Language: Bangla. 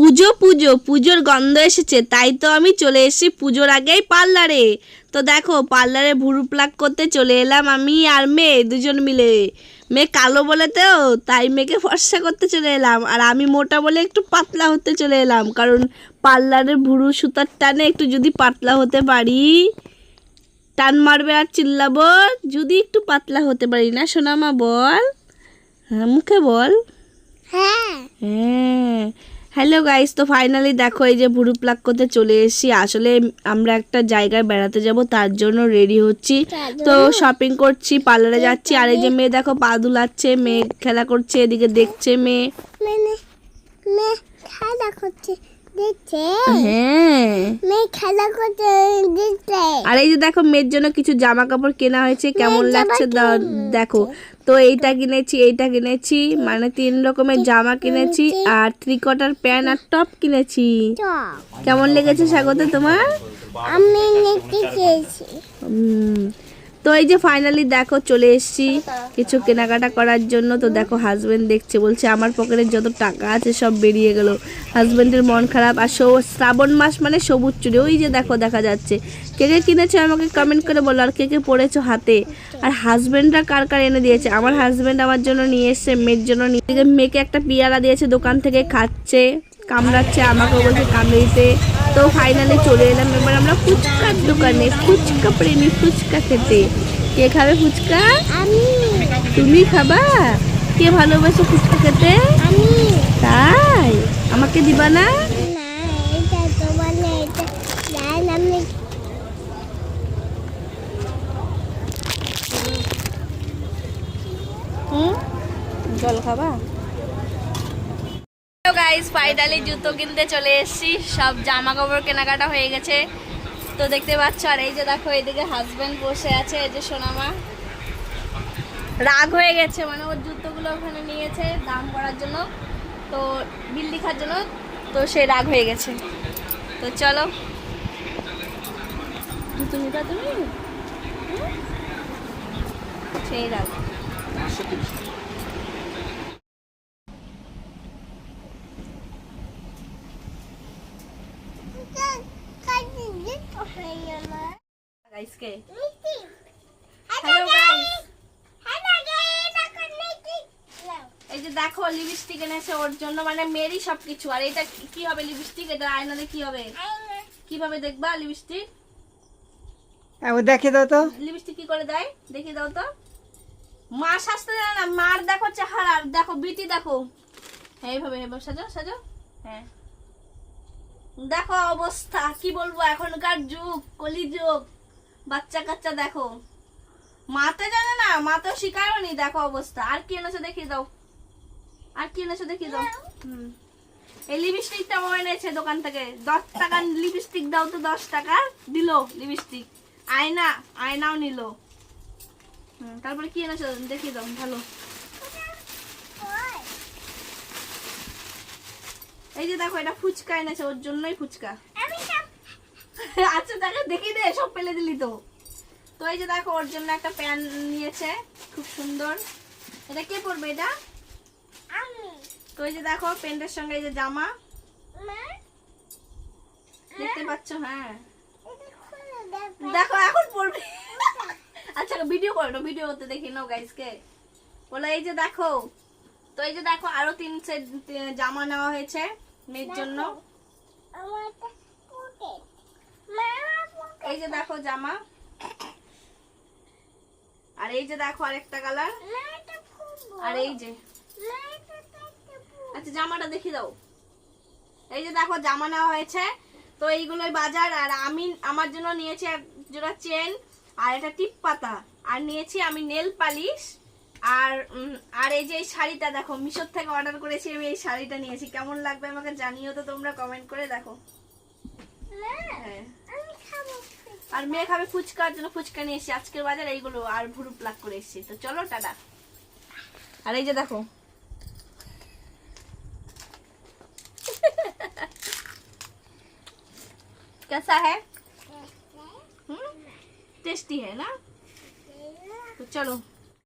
পুজো পুজো পুজোর গন্ধ এসেছে তাই তো আমি চলে এসেছি পুজোর আগেই পার্লারে। তো দেখো পার্লারে ভুরু প্লাক করতে চলে এলাম আমি আর মেয়ে দুজন মিলে। মেয়ে কালো বলে তো তাই মেয়েকে ফর্সা করতে চলে এলাম। আর আমি মোটা বলে একটু পাতলা হতে চলে এলাম কারণ পার্লারের ভুরু সুতার টানে একটু যদি পাতলা হতে পারি টান মারবে আর চিল্লাবো যদি একটু পাতলা হতে পারি না সোনামা বল। হ্যাঁ মুখে বল। হ্যাঁ। হ্যাঁ। হ্যালো গাইস তো ফাইনালি দেখো এই যে ভুরু প্লাক করতে চলে এসেছি। আসলে আমরা একটা জায়গায় বেড়াতে যাব তার জন্য রেডি হচ্ছি। তো শপিং করছি পার্লারে যাচ্ছি। আর এই যে মেয়ে দেখো পা দুলাচ্ছে মেয়ে খেলা করছে এদিকে দেখছে মেয়ে খেলা করছে। হ্যাঁ। আর এই যে দেখো মেয়ের জন্য কিছু জামা কাপড় কেনা হয়েছে। কেমন লাগছে দেখো তো এইটা কিনেছি এইটা কিনেছি মানে তিন রকমের জামা কিনেছি আর থ্রি কোয়ার্টার প্যান্ট আর টপ কিনেছি। কেমন লেগেছে স্বাগত তোমার? আমি তো এই যে ফাইনালি দেখো চলে এসেছি কিছু কেনাকাটা করার জন্য। তো দেখো হাজব্যান্ড দেখছে, বলছে আমার পকেটে যত টাকা আছে সব বেরিয়ে গেল। হাজব্যান্ডের মন খারাপ আর শ্রাবণ মাস মানে সবুজ চুড়ি ওই যে দেখো দেখা যাচ্ছে। কে কে কিনেছো আমাকে কমেন্ট করে বলো, আর কে কে পড়েছো হাতে? আর হাজবেন্ডরা কার কার এনে দিয়েছে? আমার হাজব্যান্ড আমার জন্য নিয়ে এসছে, মেয়ের জন্য নিয়ে মেয়েকে একটা পিয়ারা দিয়েছে, দোকান থেকে খাচ্ছে, কামড়াচ্ছে আমাকে বলছে কামড়ে দিতে। তো ফাইনালি চলে এলাম। এবার আমরা ফুচকার দোকানে ফুচকা প্রেমী ফুচকা খেতে। কে খাবে ফুচকা? আমি। তুমি খাবা? কে ভালোবাসে ফুচকা খেতে? আমি। তাই? আমাকে দিবা না? জল খাবা? গাইস ফাইনালি জুতো কিনতে চলে এসেছি। সব জামা কাপড় কেনাকাটা হয়ে গেছে। তো দেখতে পাচ্ছ, আর এই যে দেখো, এদিকে হাজব্যান্ড বসে আছে, এই যে সোনামা। রাগ হয়ে গেছে মানে ওর জুতোগুলো ওখানে নিয়েছে দাম করার জন্য, তো বিল লিখার জন্য, তো সে রাগ হয়ে গেছে। তো চলো। জুতো তুমি? সেই রাগ কাটি দিতে হয়ে গেল গাইসকে হ্যালো গাইস এই যে দেখো লিপস্টিক এনেছে ওর জন্য মানে মেয়েরই সবকিছু। আর এটা কি- হবে লিপস্টিক এটা আয়নালে কি হবে? কীভাবে দেখবা লিপস্টিক ও দেখে দাও তো। লিপস্টিক কি করে দেয়? দেখি দাও তো। মা সাজতে জানে না মার দেখো চেহারা। আর দেখো বিটি দেখো। হ্যাঁ এইভাবে এইভাবে সাজো সাজো। হ্যাঁ। দেখো অবস্থা কি বলব এখনকার যুগ কলি যুগ বাচ্চা কাচ্চা দেখো মাতে জানে না মা তো নি দেখো অবস্থা। আর কি এনেছো দেখিয়ে দাও। আর কি এনেছো দেখিয়ে দাও। হুম। এই লিপস্টিকটা ও এনেছে দোকান থেকে। দশ টাকার লিপস্টিক দাও তো দশ টাকা। দিলো লিপস্টিক আয়না আয়নাও নিল। হুম, তারপরে কি এনেছো দেখিয়ে দাও ভালো। এই যে দেখো এটা ফুচকা এনেছে ওর জন্যই ফুচকা। আচ্ছা দেখো দেখি দে সব ফেলে দিলি তো। তো এই যে দেখো ওর জন্য একটা প্যান নিয়েছে খুব সুন্দর। এটা কে পরবে এটা? আমি। তো এই যে দেখো প্যান্টের সঙ্গে এই যে জামা। দেখতে পাচ্ছ হ্যাঁ। দেখো। এখন পড়বে আচ্ছা ভিডিও করো ভিডিও করতে দেখি নাও গাইসকে বলে এই যে দেখো তো এই যে দেখো আরও তিন সেট জামা নেওয়া হয়েছে মেয়ের জন্য। আমার একটা এই যে দেখো জামা। আর এই যে দেখো আরেকটা কালার। আর এই যে। আচ্ছা জামাটা দেখি দাও। এই যে দেখো, জামা নেওয়া হয়েছে। তো এইগুলোই বাজার। আর আমি আমার জন্য নিয়েছি এক জোড়া চেন, আর এটা টিপ পাতা। আর নিয়েছি আমি নেল পালিশ। আর আর এই যে এই শাড়িটা দেখো, মিশোর থেকে অর্ডার করেছি, আমি এই শাড়িটা নিয়েছি। কেমন লাগবে আমাকে জানিও তো তোমরা কমেন্ট করে দেখো। হ্যাঁ। আর মেয়ে খাবে ফুচকার জন্য ফুচকা নিয়ে এসেছি আজকের বাজার এইগুলো আর ভুরু প্লাক করে এসেছি তো চলো টাটা আর এই যে দেখো कैसा है हम्म टेस्टी है ना तो चलो